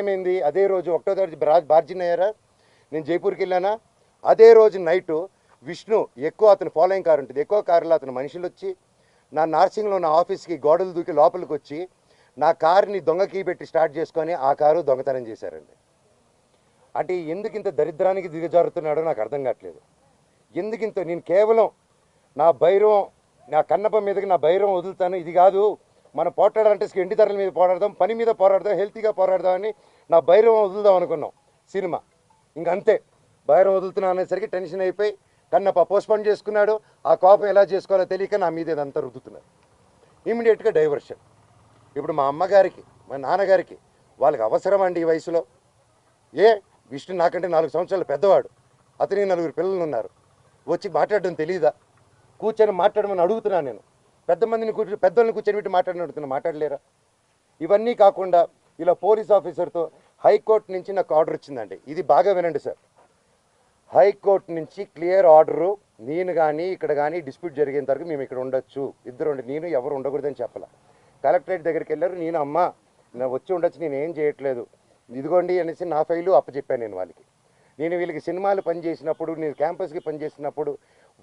ఏమైంది అదే రోజు ఒకటో తారీఖు బార్జిన్ అయ్యారా? నేను జైపూర్కి వెళ్ళానా? అదే రోజు నైట్ విష్ణు ఎక్కువ అతను ఫాలోయింగ్ కారు ఉంటుంది. ఎక్కువ కారులో అతను మనుషులు వచ్చి నా నార్సింగ్లో నా ఆఫీస్కి గోడలు దూకి లోపలికి వచ్చి నా కారుని దొంగకి పెట్టి స్టార్ట్ చేసుకొని ఆ కారు దొంగతనం చేశారండి. అంటే ఎందుకు ఇంత దరిద్రానికి దిగజారుతున్నాడో నాకు అర్థం కావట్లేదు. ఎందుకు ఇంత నేను కేవలం నా భైరవం నా కన్నప మీదకి నా భైరవం వదులుతాను ఇది కాదు. మనం పోట్లాడాలంటే ఎండి ధరల మీద పోరాడదాం పని మీద పోరాడదాం హెల్తీగా పోరాడదాం అని నా భైరవం వదులుదాం అనుకున్నాం. సినిమా. ఇంక అంతే. భైరవం వదులుతున్నా అనేసరికి టెన్షన్ అయిపోయి కన్నప్ప పోస్ట్పోన్ చేసుకున్నాడు. ఆ కోపం ఎలా చేసుకోవాలో తెలియక నా మీద ఇదంతా రుద్దుతున్నారు. ఇమీడియట్గా డైవర్షన్. ఇప్పుడు మా అమ్మగారికి మా నాన్నగారికి వాళ్ళకి అవసరం అండి ఈ వయసులో. ఏ? విష్ణు నాకంటే నాలుగు సంవత్సరాలు పెద్దవాడు. అతనికి నలుగురు పిల్లలు ఉన్నారు వచ్చి మాట్లాడడం తెలియదా కూర్చొని మాట్లాడమని అడుగుతున్నాను నేను. పెద్ద మందిని కూర్చొని పెద్దోళ్ళని కూర్చొని పెట్టి మాట్లాడలేరా? ఇవన్నీ కాకుండా ఇలా పోలీస్ ఆఫీసర్తో హైకోర్టు నుంచి నాకు ఆర్డర్ వచ్చిందండి ఇది బాగా వినండి సార్. హైకోర్టు నుంచి క్లియర్ ఆర్డరు నేను కానీ ఇక్కడ కానీ డిస్ప్యూట్ జరిగేంత వరకు మేము ఇక్కడ ఉండొచ్చు. ఇద్దరు ఉండి నేను ఎవరు ఉండకూడదని చెప్పాల. కలెక్టరేట్ దగ్గరికి వెళ్ళారు నేను అమ్మ నేను వచ్చి ఉండొచ్చు నేను ఏం చేయట్లేదు. ఇదిగోండి అనేసి నా ఫైలు అప్పచెప్పాను నేను వాళ్ళకి. నేను వీళ్ళకి సినిమాలు పనిచేసినప్పుడు నేను క్యాంపస్కి పనిచేసినప్పుడు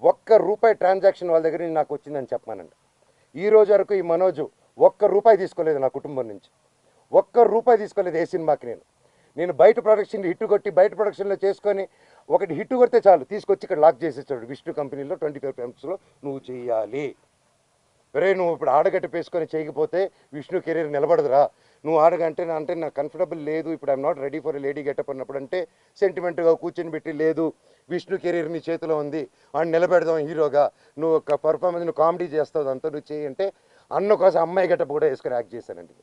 ఒక్క రూపాయి ట్రాన్సాక్షన్ వాళ్ళ దగ్గర నాకు వచ్చిందని చెప్పానండి ఈ రోజు వరకు ఈ మనోజు ఒక్క రూపాయి తీసుకోలేదు నా కుటుంబం నుంచి. ఒక్క రూపాయి తీసుకోలేదు ఏ సినిమాకి నేను. నేను బయట ప్రొడక్షన్ హిట్ కొట్టి బయట ప్రొడక్షన్లో చేసుకొని ఒకటి హిట్ కొడితే చాలు తీసుకొచ్చి ఇక్కడ లాక్ చేసేసాడు విష్ణు కంపెనీలో ట్వంటీ ఫైవ్ ఎంప్స్లో నువ్వు చేయాలి ఒరే నువ్వు ఇప్పుడు ఆడగట్ట పేసుకొని చేయకపోతే విష్ణు కెరీర్ నిలబడదురా. నువ్వు ఆడగంటే నా- అంటే నాకు కంఫర్టబుల్ లేదు ఇప్పుడు I'm not ready for lady getup అన్నప్పుడు అంటే సెంటిమెంట్గా కూర్చొని పెట్టి లేదు విష్ణు కెరీర్ నీ చేతిలో ఉంది వాడు నిలబెడదాం హీరోగా నువ్వు ఒక పర్ఫార్మెన్స్ నువ్వు కామెడీ చేస్తావు అంతా నువ్వు చేయి అంటే అన్న కోసం అమ్మాయి గెటప్ కూడా వేసుకొని యాక్ట్ చేశానండి.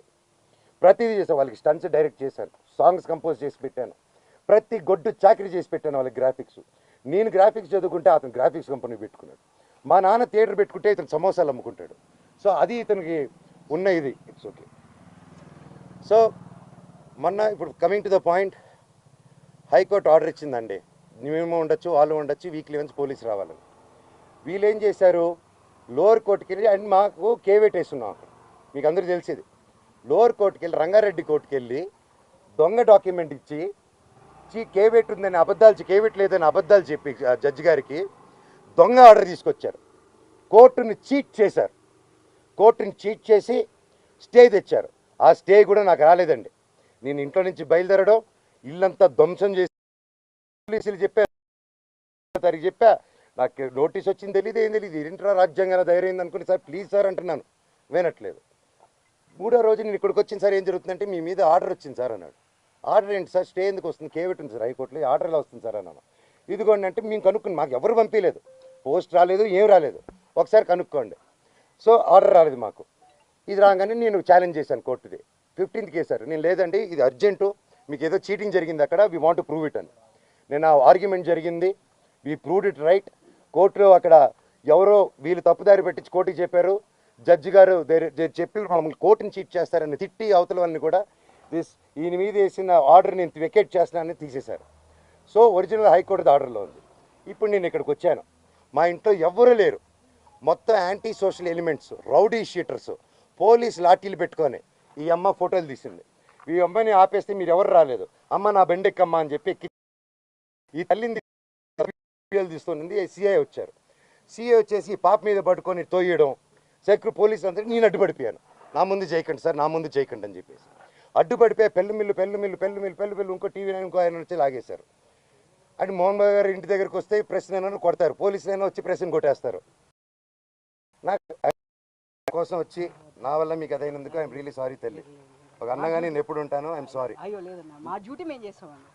ప్రతిదీ చేశాను వాళ్ళకి స్టన్స్ డైరెక్ట్ చేశాను సాంగ్స్ కంపోజ్ చేసి పెట్టాను ప్రతి గొడ్డు చాకరీ చేసి పెట్టాను వాళ్ళకి గ్రాఫిక్స్ నేను గ్రాఫిక్స్ చదువుకుంటే అతను గ్రాఫిక్స్ కంపెనీ పెట్టుకున్నాడు. మా నాన్న థియేటర్ పెట్టుకుంటే ఇతను సమోసాలు అమ్ముకుంటాడు. సో అది ఇతనికి ఉన్న ఇది ఇట్స్ ఓకే సో మొన్న ఇప్పుడు coming to the point high court order ఇచ్చిందండి. మేము ఉండొచ్చు వాళ్ళు ఉండొచ్చు వీక్లీ వన్స్ పోలీస్ రావాలని వీళ్ళు ఏం చేశారు? లోవర్ కోర్టుకి వెళ్ళి అండ్ మాకు కేవేట్ వేస్తున్నాం అక్కడ. మీకు అందరూ తెలిసేది. లోవర్ కోర్టుకి వెళ్ళి రంగారెడ్డి కోర్టుకి వెళ్ళి దొంగ డాక్యుమెంట్ ఇచ్చి చీ కేవేట్ ఉందని అబద్ధాలు కేవేట్ లేదని అబద్ధాలు చెప్పి ఆ జడ్జి గారికి దొంగ ఆర్డర్ తీసుకొచ్చారు. కోర్టుని చీట్ చేశారు. కోర్టుని చీట్ చేసి స్టే తెచ్చారు. ఆ స్టే కూడా నాకు రాలేదండి. నేను ఇంట్లో నుంచి బయలుదేరడం ఇల్లంతా ధ్వంసం చేసి పోలీసులు చెప్పారు తారీఖు చెప్పా నాకు నోటీస్ వచ్చింది తెలియదు ఏం తెలియదు ఏంట్రా రాజ్యాంగం ధైర్యం అనుకుని సార్ ప్లీజ్ సార్ అంటున్నాను. వినట్లేదు. మూడో రోజు నేను ఇక్కడికి వచ్చింది సార్ ఏం జరుగుతుందంటే మీ మీద ఆర్డర్ వచ్చింది సార్ అన్నాడు. ఆర్డర్ ఏంటి సార్? స్టే ఎందుకు వస్తుంది? కేవెట్ ఉంది సార్? హైకోర్టులో ఆర్డర్ ఎలా వస్తుంది సార్? అన్నాను. ఇదిగోండి అంటే మేము కనుక్కుని మాకు ఎవరు పంపించలేదు. పోస్ట్ రాలేదు ఏం రాలేదు. ఒకసారి కనుక్కోండి. సో ఆర్డర్ రాలేదు మాకు. ఇది రాగానే నేను ఛాలెంజ్ చేశాను కోర్టుది. ఫిఫ్టీన్త్ కేసారు నేను లేదండి ఇది అర్జెంటు మీకు ఏదో చీటింగ్ జరిగింది అక్కడ వీ వాంట్ ప్రూవ్ ఇట్ అని. నేను ఆ ఆర్గ్యుమెంట్ జరిగింది. వీ ప్రూవ్డ్ ఇట్ రైట్ కోర్టులో అక్కడ ఎవరో వీళ్ళు తప్పుదారి పెట్టించి కోర్టుకి చెప్పారు. జడ్జి గారు చెప్పి మమ్మల్ని కోర్టుని చీట్ చేస్తారని తిట్టి అవతల వాళ్ళని కూడా దిస్ ఈయన మీద వేసిన ఆర్డర్ నేను వెకేట్ చేస్తున్నానని తీసేశారు. సో ఒరిజినల్ హైకోర్టు ఆర్డర్లో ఉంది. ఇప్పుడు నేను ఇక్కడికి వచ్చాను. మా ఇంట్లో ఎవ్వరూ లేరు. మొత్తం anti social elements rowdy sheeters police లాఠీలు పెట్టుకొని ఈ అమ్మ ఫోటోలు తీసింది. ఈ అమ్మని ఆపేస్తే మీరు ఎవరు రాలేదు. అమ్మ నా బెండెక్కమ్మ అని చెప్పి ఎక్కి ఈ తల్లిని వీడియోలు తీస్తుంది సిఐ వచ్చారు. సిఐ వచ్చేసి పాప మీద పట్టుకొని తోయడం సెక్రూ పోలీస్ అంతా నేను అడ్డుపడిపోయాను. నా ముందు చేయకండి సార్ నా ముందు చేయకండి అని చెప్పేసి. అడ్డుపడిపోయి పెళ్ళి మిల్లు పెళ్ళి మిల్లు పెళ్ళి మిల్లు పెళ్ళి మిల్లు ఇంకో టీవీ నైన్ ఇంకో ఆయన వచ్చి లాగేశారు. అండ్ మోహన్ బాబు గారు ఇంటి దగ్గరికి వస్తే ప్రెస్ ఏమైనా కొడతారు. పోలీసులైనా అయినా వచ్చి ప్రెస్ని కొట్టేస్తారు. నాకు కోసం వచ్చి నా వల్ల మీకు అదైనందుకు ఐఎమ్ రియలీ సారీ తల్లి. ఒక అన్నగానే నేను ఎప్పుడు ఉంటాను ఐఎమ్ సారీ అయ్యో లేదన్నా. మా డ్యూటీ మేము చేస్తామండి.